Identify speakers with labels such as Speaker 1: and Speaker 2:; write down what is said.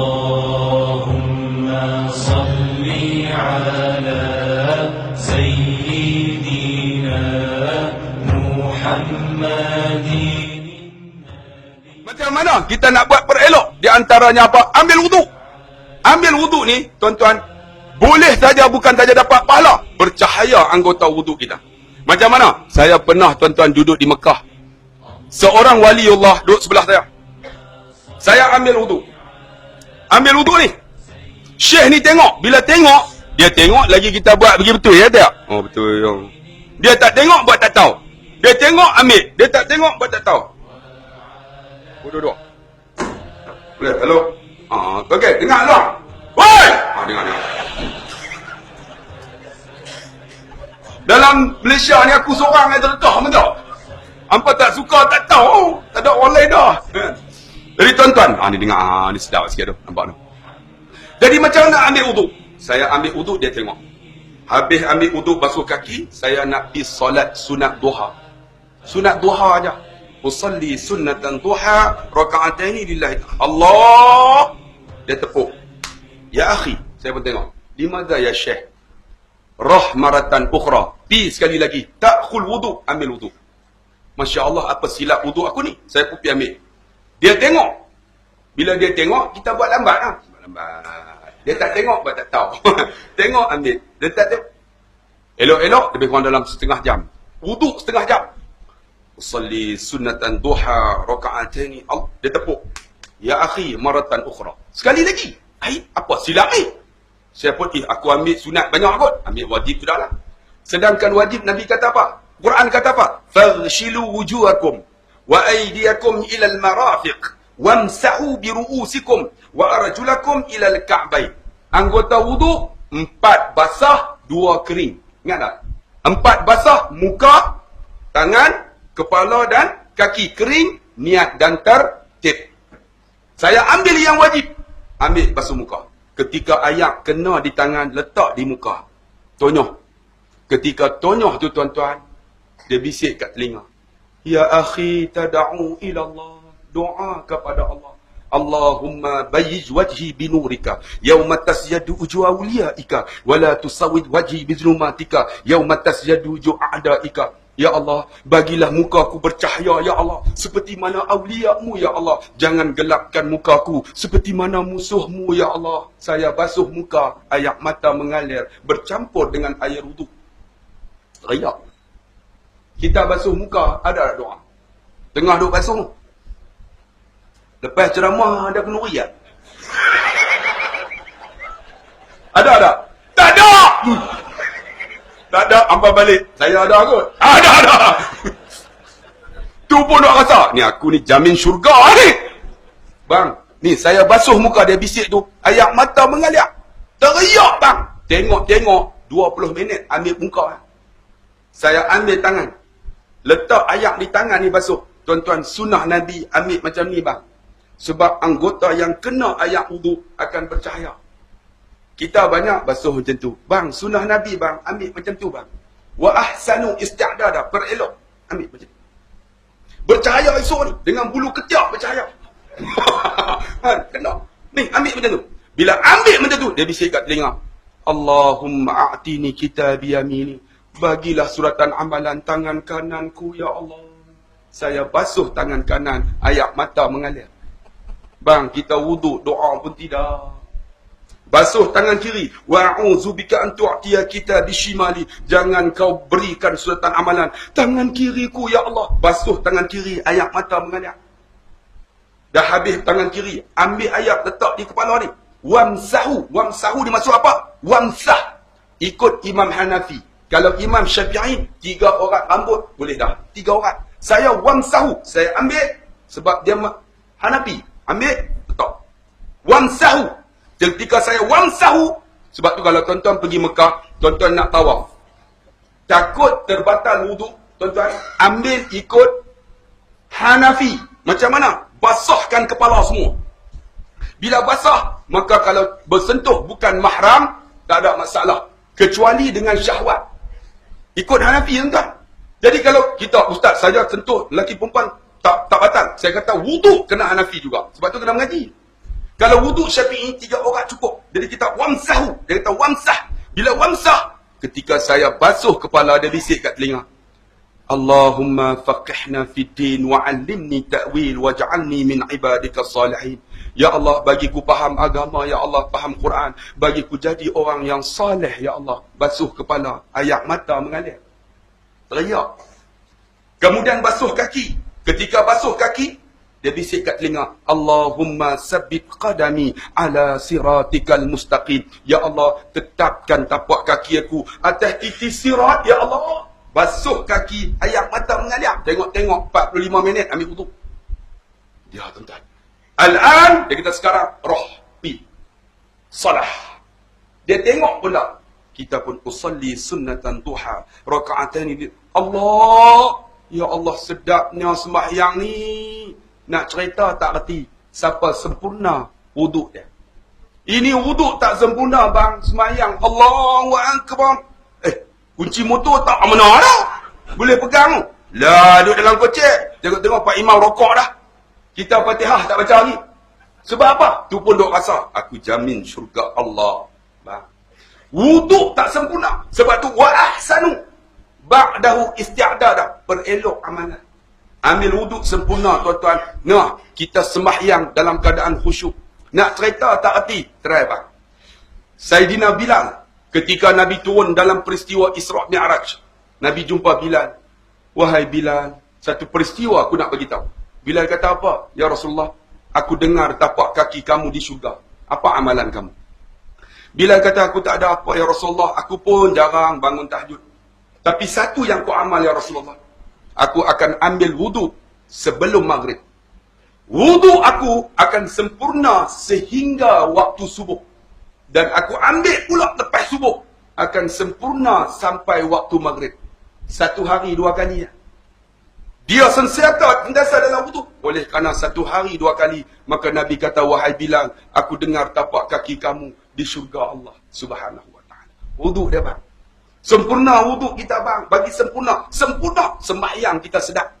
Speaker 1: اللهم صل على سيدنا محمد
Speaker 2: Macam mana kita nak buat perelok? Di antaranya apa? Ambil wuduk. Ambil wuduk ni, tuan-tuan, boleh saja bukan saja dapat pahala. Bercahaya anggota wuduk kita. Macam mana? Saya pernah tuan-tuan duduk di Mekah. Seorang wali Allah duduk sebelah saya. Saya ambil wuduk. Ambil wuduk ni. Syekh ni tengok. Bila tengok, dia tengok lagi kita buat pergi betul ya tak? Oh betul. Ya. Dia tak tengok buat tak tahu. Dia tengok ambil. Dia tak tengok buat tak tahu. Oh, duduk. Boleh, hello. Ah, okey, dengar lah. Woi! Ah, dengar, dengar. Dalam Malaysia ni aku seorang yang terdedah betul. Hampa tak suka, tak tahu. Tak ada orang lain dah. Jadi tuan-tuan, ah ni dengar, ah ni sedap sikit tu, nampak tu. Jadi macam mana ambil uduk? Saya ambil uduk, dia tengok. Habis ambil uduk basuh kaki, saya nak pergi solat sunat duha. Sunat duha aja. Usalli sunnatan duha raka'ataini lillahi. Allah. Dia tepuk. Ya akhi, saya pun tengok. Di mana ya syekh? Rahmaratan ukhra. Pi sekali lagi. Ta'khul wudu, ambil wudu. Masya Allah, apa silap wudu aku ni? Saya pun pergi ambil. Dia tengok. Bila dia tengok, kita buat lambat lah. Buat lambat. Dia tak tengok, buat tak tahu. tengok, ambil. Dia tak tengok. Elok-elok, lebih kurang dalam setengah jam. Wuduk setengah jam. Usalli sunnatan duha raka'ataini. Allah, dia tepuk. Ya akhi, maratan ukhra. Sekali lagi. Hai, apa silap ni? Saya pun, eh, aku ambil sunat banyak kot. Ambil wajib tu dah lah. Sedangkan wajib Nabi kata apa? Quran kata apa? Faghshilu wujuhakum wa aydiyakum ila al-marafiq wamsahu bi ru'usikum wa arjulakum ila al-ka'bayn. Anggota wudu empat basah, dua kering. Ingat tak? Empat basah muka, tangan, kepala dan kaki kering, niat dan tertib. Saya ambil yang wajib. Ambil basuh muka. Ketika ayak kena di tangan, letak di muka. Tonyoh. Ketika tonyoh tu tuan-tuan, dia bisik kat telinga. Ya akhi tada'u ila Allah. Doa kepada Allah. Allahumma bayyiz wajhi binurika yawma tasyadu wujuh awliyaika wa la tusawwid wajhi bizulumatika yawma tasyadu wujuh a'daika Ya Allah, bagilah mukaku bercahaya, Ya Allah. Seperti mana awliyamu, Ya Allah. Jangan gelapkan mukaku. Seperti mana musuhmu, Ya Allah. Saya basuh muka, air mata mengalir. Bercampur dengan air wuduk. Rayak. Kita basuh muka, ada doa? Tengah duk basuh. Lepas ceramah, ada kena riak. Ada tak? Tak ada! Hmm. Tak ada, hampa balik. Saya ada kot. Ada, ada. tu pun nak rasa. Ni aku ni jamin syurga ni. Bang, ni saya basuh muka dia bisik tu. Ayak mata mengalir. Teriak bang. Tengok-tengok. 20 minit ambil muka. Saya ambil tangan. Letak ayak di tangan ni basuh. Tuan-tuan, sunnah Nabi ambil macam ni bang. Sebab anggota yang kena ayak wuduk akan bercahaya. Kita banyak basuh macam tu. Bang, sunnah Nabi bang, ambil macam tu bang. Wa ahsanu isti'dada, perelok. Ambil macam tu. Bercahaya esok ni. Dengan bulu ketiak bercahaya. ha, kena. Ni, ambil macam tu. Bila ambil macam tu, dia bisik kat telinga. Allahumma a'tini kitabi yamini. Bagilah suratan amalan tangan kananku, Ya Allah. Saya basuh tangan kanan, ayak mata mengalir. Bang, kita wuduk, doa pun tidak. Basuh tangan kiri. Wa'udzubika an tu'tiya kita bishimali. Jangan kau berikan suratan amalan. Tangan kiriku, Ya Allah. Basuh tangan kiri, ayak mata mengalir. Dah habis tangan kiri. Ambil ayak, letak di kepala ni. Wamsahu. Wamsahu dimaksud apa? Wamsah. Ikut Imam Hanafi. Kalau Imam Syafi'i, tiga orang rambut, boleh dah. Tiga orang. Saya wamsahu. Saya ambil, sebab dia Hanafi. Ambil, letak. Wamsahu. Ketika saya wamsahu, sebab tu kalau tuan-tuan pergi Mekah, tuan-tuan nak tawaf. Takut terbatal wuduk, tuan-tuan, ambil ikut Hanafi. Macam mana? Basahkan kepala semua. Bila basah, maka kalau bersentuh bukan mahram, tak ada masalah. Kecuali dengan syahwat. Ikut Hanafi, tuan-tuan. Jadi kalau kita, ustaz, saja sentuh lelaki perempuan, tak tak batal. Saya kata wuduk kena Hanafi juga. Sebab tu kena mengaji. Kalau wuduk syafi'i, tiga orang cukup. Jadi kita wamsahu. Dia kata wamsah. Bila wamsah, ketika saya basuh kepala, dia bisik kat telinga. Allahumma faqihna fid din wa'allimni ta'wil waj'alni min ibadika salihin. Ya Allah, bagi ku faham agama. Ya Allah, faham Quran. Bagi ku jadi orang yang salih. Ya Allah, basuh kepala. Ayat mata mengalir. Teriak. Kemudian basuh kaki. Ketika basuh kaki, dia bisik kat telinga. Allahumma sabit qadami ala siratikal mustaqim. Ya Allah, tetapkan tapak kaki aku atas titi sirat. Ya Allah. Basuh kaki, ayat mata mengalir. Tengok-tengok 45 minit ambil wudu. Dia tuan-tuan. Al-an, dia kata sekarang, roh, pi. Salah. Dia tengok pula. Kita pun usalli sunnatan tuha. Raka'atan ini. Allah. Ya Allah, sedapnya sembahyang ni. Nak cerita tak reti. Siapa sempurna wuduk dia. Ini wuduk tak sempurna bang. Semayang. Allahu Akbar. Eh, kunci motor tak mana dah. Boleh pegang. Lah, duduk dalam kocek. Tengok-tengok Pak Imam rokok dah. Kita fatihah tak baca lagi. Sebab apa? Tu pun duk rasa. Aku jamin syurga Allah. Bang. Wuduk tak sempurna. Sebab tu wa ahsanu. Ba'dahu isti'dadah. Perelok amalan. Ambil wuduk sempurna tuan-tuan. Nah, kita sembahyang dalam keadaan khusyuk. Nak cerita tak erti? Try bang. Sayyidina Bilal. Ketika Nabi turun dalam peristiwa Isra' Mi'raj. Nabi jumpa Bilal. Wahai Bilal. Satu peristiwa aku nak bagi tahu. Bilal kata apa? Ya Rasulullah. Aku dengar tapak kaki kamu di syurga. Apa amalan kamu? Bilal kata aku tak ada apa ya Rasulullah. Aku pun jarang bangun tahajud. Tapi satu yang ku amal ya Rasulullah aku akan ambil wudu sebelum maghrib. Wudu aku akan sempurna sehingga waktu subuh. Dan aku ambil pula lepas subuh. Akan sempurna sampai waktu maghrib. Satu hari dua kali. Dia sensiata sentiasa dalam wudu. Oleh kerana satu hari dua kali. Maka Nabi kata, wahai bilang, aku dengar tapak kaki kamu di syurga Allah subhanahu wa ta'ala. Wudu dia bang. Sempurna wuduk kita bang. Bagi sempurna. Sempurna sembahyang kita sedap.